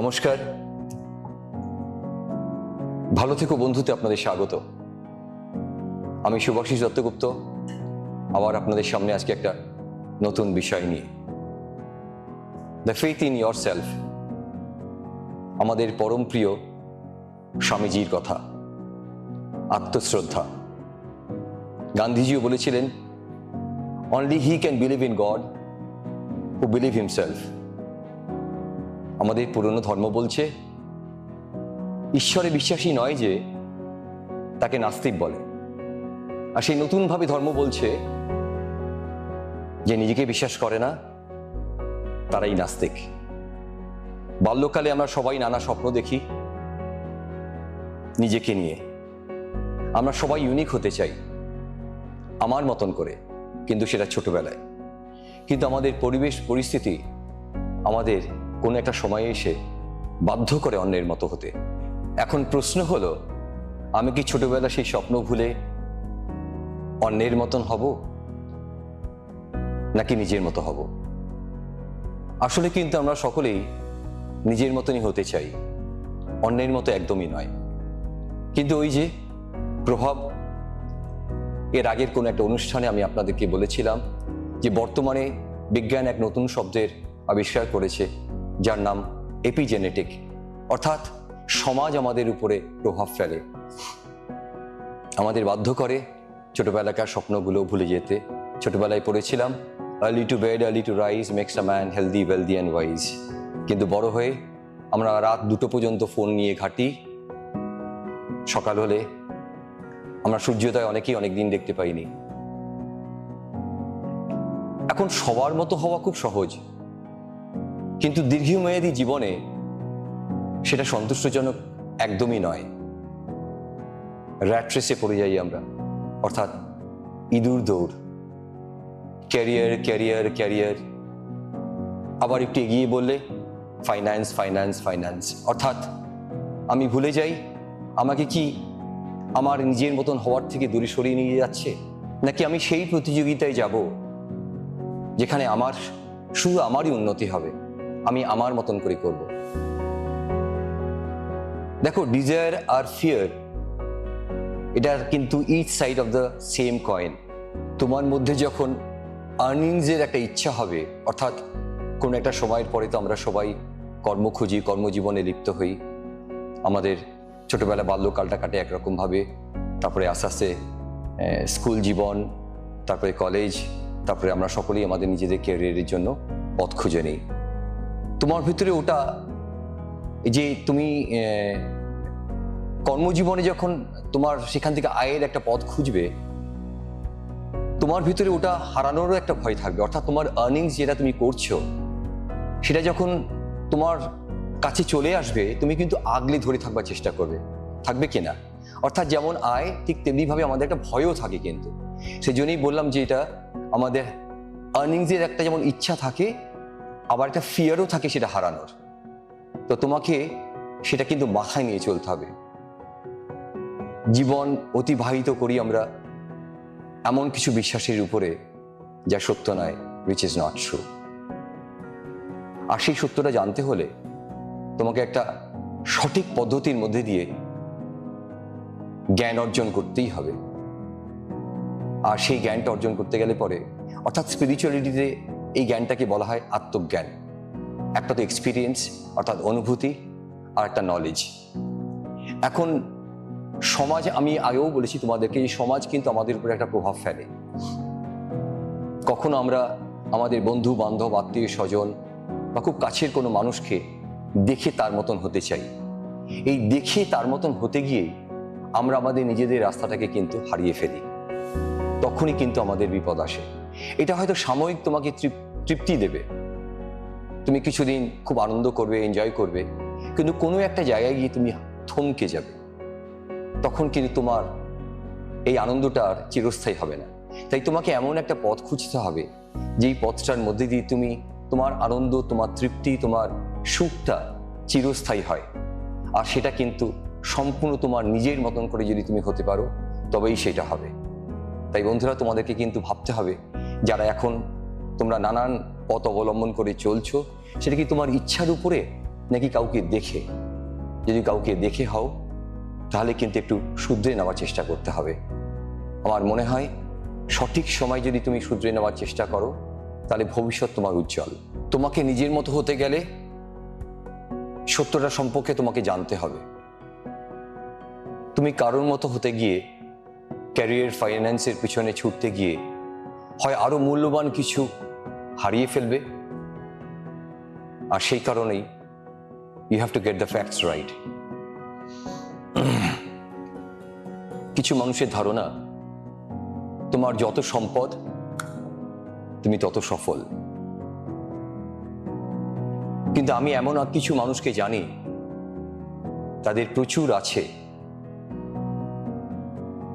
নমস্কার। ভালো থেকো বন্ধুতে, আপনাদের স্বাগত। আমি শুভাশিস দত্তগুপ্ত, আবার আপনাদের সামনে আজকে একটা নতুন বিষয় নিয়ে। The faith in your self আমাদের পরম প্রিয় স্বামীজির কথা, আত্মশ্রদ্ধা। গান্ধীজিও বলেছিলেন only he can believe in God who believe himself আমাদের পুরনো ধর্ম বলছে, ঈশ্বরে বিশ্বাসী নয় যে তাকে নাস্তিক বলে। আর সেই নতুনভাবে ধর্ম বলছে যে নিজেকে বিশ্বাস করে না, তারাই নাস্তিক। বাল্যকালে আমরা সবাই নানা স্বপ্ন দেখি নিজেকে নিয়ে। আমরা সবাই ইউনিক হতে চাই, আমার মতন করে, কিন্তু সেটা ছোটবেলায়। কিন্তু আমাদের পরিবেশ, পরিস্থিতি আমাদের কোনো একটা সময়ে এসে বাধ্য করে অন্যের মতো হতে। এখন প্রশ্ন হলো, আমি কি ছোটবেলা সেই স্বপ্ন ভুলে অন্যের মতন হব? নাকি নিজের মতো হব? আসলে কিন্তু আমরা সকলেই নিজের মতনই হতে চাই। অন্যের মতো একদমই নয়। কিন্তু ওই যে প্রভাব, এর আগের কোনো একটা অনুষ্ঠানে আমি আপনাদেরকে বলেছিলাম যে বর্তমানে বিজ্ঞান এক নতুন শব্দের আবিষ্কার করেছে। যার নাম এপিজেনেটিক অর্থাৎ সমাজ আমাদের উপরে প্রভাব ফেলে। আমাদের বাধ্য করে ছোটবেলাকার স্বপ্নগুলো ভুলে যেতে। ছোটবেলায় পড়েছিলাম early to bed early to rise makes a man healthy wealthy and wise কিন্তু বড় হয়ে আমরা রাত দুটো পর্যন্ত ফোন নিয়ে ঘাঁটি। সকাল হলে আমরা সূর্যোদয় অনেকেই অনেক দিন দেখতে পাইনি। এখন সবার মতো হওয়া খুব সহজ। কিন্তু দীর্ঘমেয়াদী জীবনে সেটা সন্তুষ্টজনক একদমই নয়। র্যাট্রেসে পড়ে যাই আমরা। অর্থাৎ ইঁদুর দৌড়। Career career career. আবার একটু এগিয়ে বললে, ফাইন্যান্স ফাইন্যান্স ফাইন্যান্স। অর্থাৎ আমি ভুলে যাই, আমাকে কি আমার নিজের মতন হওয়ার থেকে দূরে সরিয়ে নিয়ে যাচ্ছে? নাকি আমি সেই প্রতিযোগিতায় যাব, যেখানে আমার, শুধু আমারই উন্নতি হবে? আমি আমার মতন করে করব। দেখো ডিজায়ার আর ফিয়ার এটা কিন্তু each side of the same coin তোমার মধ্যে যখন আর্নিংসের একটা ইচ্ছা হবে, অর্থাৎ কোনো একটা সময়ের পরে তো আমরা সবাই কর্ম খুঁজি, কর্মজীবনে লিপ্ত হই। আমাদের ছোটবেলা বাল্যকালটা কাটে একরকমভাবে, তারপরে আস্তে আস্তে স্কুল জীবন, তারপরে কলেজ তারপরে আমরা সকলেই আমাদের নিজেদের ক্যারিয়ারের জন্য পথ খুঁজে নিই। তোমার ভিতরে ওটা যে তুমি কর্মজীবনে যখন তোমার সেখান থেকে আয়ের একটা পথ খুঁজবে, তোমার ভিতরে ওটা হারানোরও একটা ভয় থাকবে। অর্থাৎ তোমার আর্নিংস যেটা তুমি করছ, সেটা যখন তোমার কাছে চলে আসবে, তুমি কিন্তু আগলে ধরে থাকবার চেষ্টা করবে। থাকবে কিনা অর্থাৎ যেমন আয়, ঠিক তেমনিভাবে আমাদের একটা ভয়ও থাকে কিন্তু। সেই জন্যই বললাম যে এটা আমাদের আর্নিংসের একটা যেমন ইচ্ছা থাকে আবার একটা ফিয়ারও থাকে সেটা হারানোর। তো তোমাকে সেটা কিন্তু মাথায় নিয়ে চলতে হবে। জীবন অতিবাহিত করি আমরা এমন কিছু বিশ্বাসের উপরে যা সত্য নয় উইচ ইজ নট ট্রু আর সেই সত্যটা জানতে হলে তোমাকে একটা সঠিক পদ্ধতির মধ্যে দিয়ে জ্ঞান অর্জন করতেই হবে। আর সেই জ্ঞানটা অর্জন করতে গেলে পরে, অর্থাৎ স্পিরিচুয়ালিটিতে এই জ্ঞানটাকে বলা হয় আত্মজ্ঞান। একটা তো এক্সপিরিয়েন্স অর্থাৎ অনুভূতি, আর একটা নলেজ এখন, সমাজ, আমি আগেও বলেছি তোমাদেরকে এই সমাজ কিন্তু আমাদের উপরে একটা প্রভাব ফেলে। কখনো আমরা আমাদের বন্ধু, বান্ধব, আত্মীয়, স্বজন বা খুব কাছের কোনো মানুষকে দেখে তার মতন হতে চাই। এই দেখে তার মতন হতে গিয়ে আমরা আমাদের নিজেদের রাস্তাটাকে কিন্তু হারিয়ে ফেলি। তখনই কিন্তু আমাদের বিপদ আসে। এটা হয়তো সাময়িক তোমাকে তৃপ্তি দেবে। তুমি কিছুদিন খুব আনন্দ করবে এনজয় করবে, কিন্তু কোনো একটা জায়গায় গিয়ে তুমি থমকে যাবে। তখন কিন্তু তোমার এই আনন্দটা আর চিরস্থায়ী হবে না। তাই তোমাকে এমন একটা পথ খুঁজতে হবে, যেই পথটার মধ্যে দিয়ে তুমি তোমার আনন্দ, তোমার তৃপ্তি, তোমার সুখটা চিরস্থায়ী হয়। আর সেটা কিন্তু সম্পূর্ণ তোমার নিজের মতন করে যদি তুমি হতে পারো, তবেই সেটা হবে। তাই বন্ধুরা, তোমাদেরকে কিন্তু ভাবতে হবে যারা এখন তোমরা নানান পথ অবলম্বন করে চলছো, সেটা কি তোমার ইচ্ছার উপরে নাকি কাউকে দেখে? যদি কাউকে দেখে হও, তাহলে কিন্তু একটু শুধরে নেওয়ার চেষ্টা করতে হবে। আমার মনে হয় সঠিক সময় যদি তুমি শুধরে নেওয়ার চেষ্টা করো, তাহলে ভবিষ্যৎ তোমার উজ্জ্বল। তোমাকে নিজের মতো হতে গেলে সত্যটা সম্পর্কে তোমাকে জানতে হবে। তুমি কারোর মতো হতে গিয়ে ক্যারিয়ার ফাইন্যান্সের পিছনে ছুটতে গিয়ে হয় আরও মূল্যবান কিছু হারিয়ে ফেলবে। আর সেই কারণেই you have to get the facts right কিছু মানুষের ধারণা, তোমার যত সম্পদ, তুমি তত সফল। কিন্তু আমি এমন আর কিছু মানুষকে জানি, তাদের প্রচুর আছে,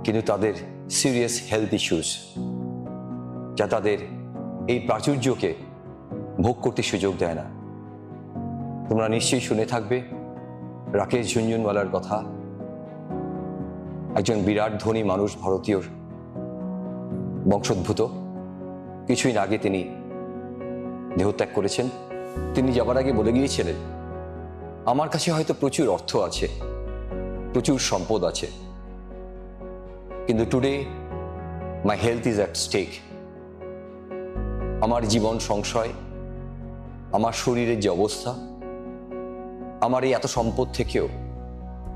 কিন্তু তাদের সিরিয়াস হেলথ ইস্যুস যা তাদের এই প্রাচুর্যকে ভোগ করতে সুযোগ দেয় না। তোমরা নিশ্চয়ই শুনে থাকবে রাকেশ ঝুনঝুনওয়ালার কথা। একজন বিরাট ধনী মানুষ ভারতীয় বংশোদ্ভূত। কিছুদিন আগে তিনি দেহত্যাগ করেছেন। তিনি যাবার আগে বলে গিয়েছিলেন, আমার কাছে হয়তো প্রচুর অর্থ আছে, প্রচুর সম্পদ আছে, কিন্তু today my health is at stake আমার জীবন সংশয়, আমার শরীরের যে অবস্থা, আমার এই এত সম্পদ থেকেও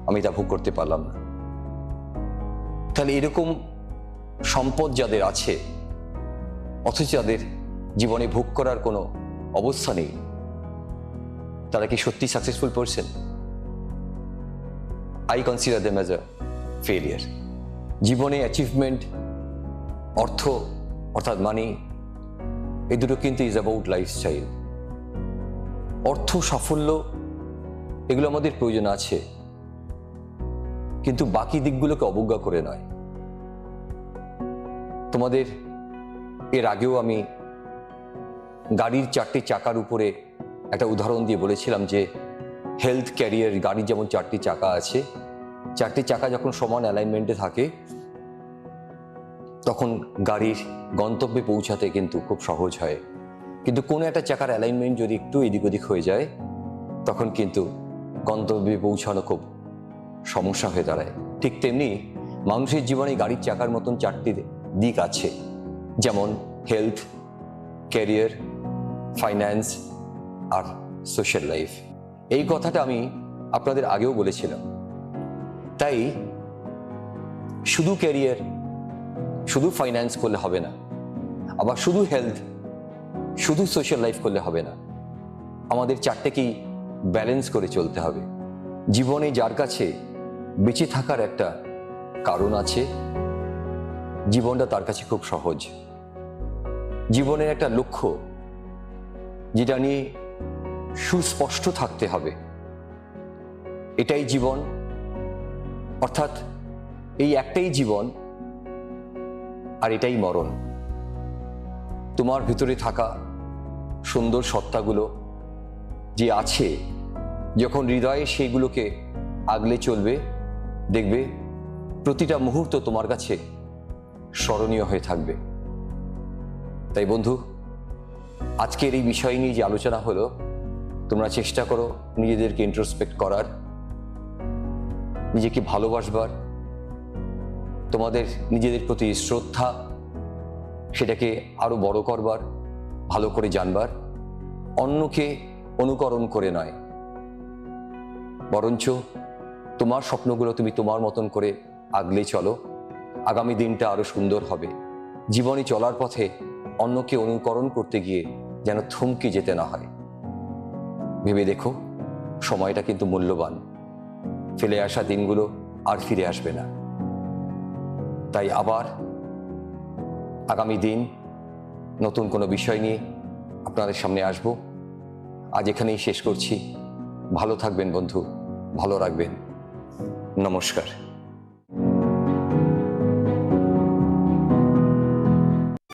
আমি তা ভোগ করতে পারলাম না। তাহলে এরকম সম্পদ যাদের আছে, অথচ যাদের জীবনে ভোগ করার কোনো অবস্থা নেই, তারা কি সত্যি successful person I consider them as a failure জীবনে অ্যাচিভমেন্ট অর্থ, অর্থাৎ মানি এই দুটো কিন্তু ইজ অ্যাবাউট লাইফস্টাইল অর্থ, সাফল্য, এগুলো আমাদের প্রয়োজন আছে। কিন্তু বাকি দিকগুলোকে অবজ্ঞা করে নয়। তোমাদের, এর আগেও আমি গাড়ির চারটি চাকার উপরে একটা উদাহরণ দিয়ে বলেছিলাম যে হেলথ ক্যারিয়ার গাড়ির যেমন চারটি চাকা আছে, চারটি চাকা যখন সমান অ্যালাইনমেন্টে থাকে তখন গাড়ির গন্তব্যে পৌঁছাতে কিন্তু খুব সহজ হয়। কিন্তু কোনো একটা চাকার অ্যালাইনমেন্ট যদি একটু এদিক ওদিক হয়ে যায়, তখন কিন্তু গন্তব্যে পৌঁছানো খুব সমস্যা হয়ে দাঁড়ায়। ঠিক তেমনি মানুষের জীবনে গাড়ির চাকার মতন চারটি দিক আছে, যেমন হেলথ ক্যারিয়ার ফাইন্যান্স আর সোশ্যাল লাইফ এই কথাটা আমি আপনাদের আগেও বলেছিলাম। তাই শুধু ক্যারিয়ার শুধু ফাইন্যান্স করলে হবে না, আবার শুধু হেলথ শুধু সোশ্যাল লাইফ করলে হবে না, আমাদের চারটেকেই ব্যালেন্স করে চলতে হবে। জীবনে যার কাছে বেঁচে থাকার একটা কারণ আছে, জীবনটা তার কাছে খুব সহজ। জীবনের একটা লক্ষ্য, যেটা নিয়ে সুস্পষ্ট থাকতে হবে। এটাই জীবন, অর্থাৎ এই একটাই জীবন আর এটাই মরণ। তোমার ভিতরে থাকা সুন্দর সত্তাগুলো যে আছে, যখন হৃদয়ে সেইগুলোকে আগলে চলবে, দেখবে প্রতিটা মুহূর্ত তোমার কাছে স্মরণীয় হয়ে থাকবে। তাই বন্ধু, আজকের এই বিষয় নিয়ে যে আলোচনা হলো, তোমরা চেষ্টা করো নিজেদেরকে ইন্ট্রোস্পেক্ট করার, নিজেকে ভালোবাসবার তোমাদের নিজেদের প্রতি শ্রদ্ধা, সেটাকে আরও বড় করবার, ভালো করে জানবার, অন্যকে অনুকরণ করে নয়। বরঞ্চ তোমার স্বপ্নগুলো তুমি তোমার মতন করে আগলে চলো। আগামী দিনটা আরও সুন্দর হবে। জীবনে চলার পথে অন্যকে অনুকরণ করতে গিয়ে যেন থমকে যেতে না হয়। ভেবে দেখো, সময়টা কিন্তু মূল্যবান। ফেলে আসা দিনগুলো আর ফিরে আসবে না। তাই আবার আগামী দিন নতুন কোনো বিষয় নিয়ে আপনাদের সামনে আসব। আজ এখানেই শেষ করছি। ভালো থাকবেন বন্ধু, ভালো রাখবেন। নমস্কার।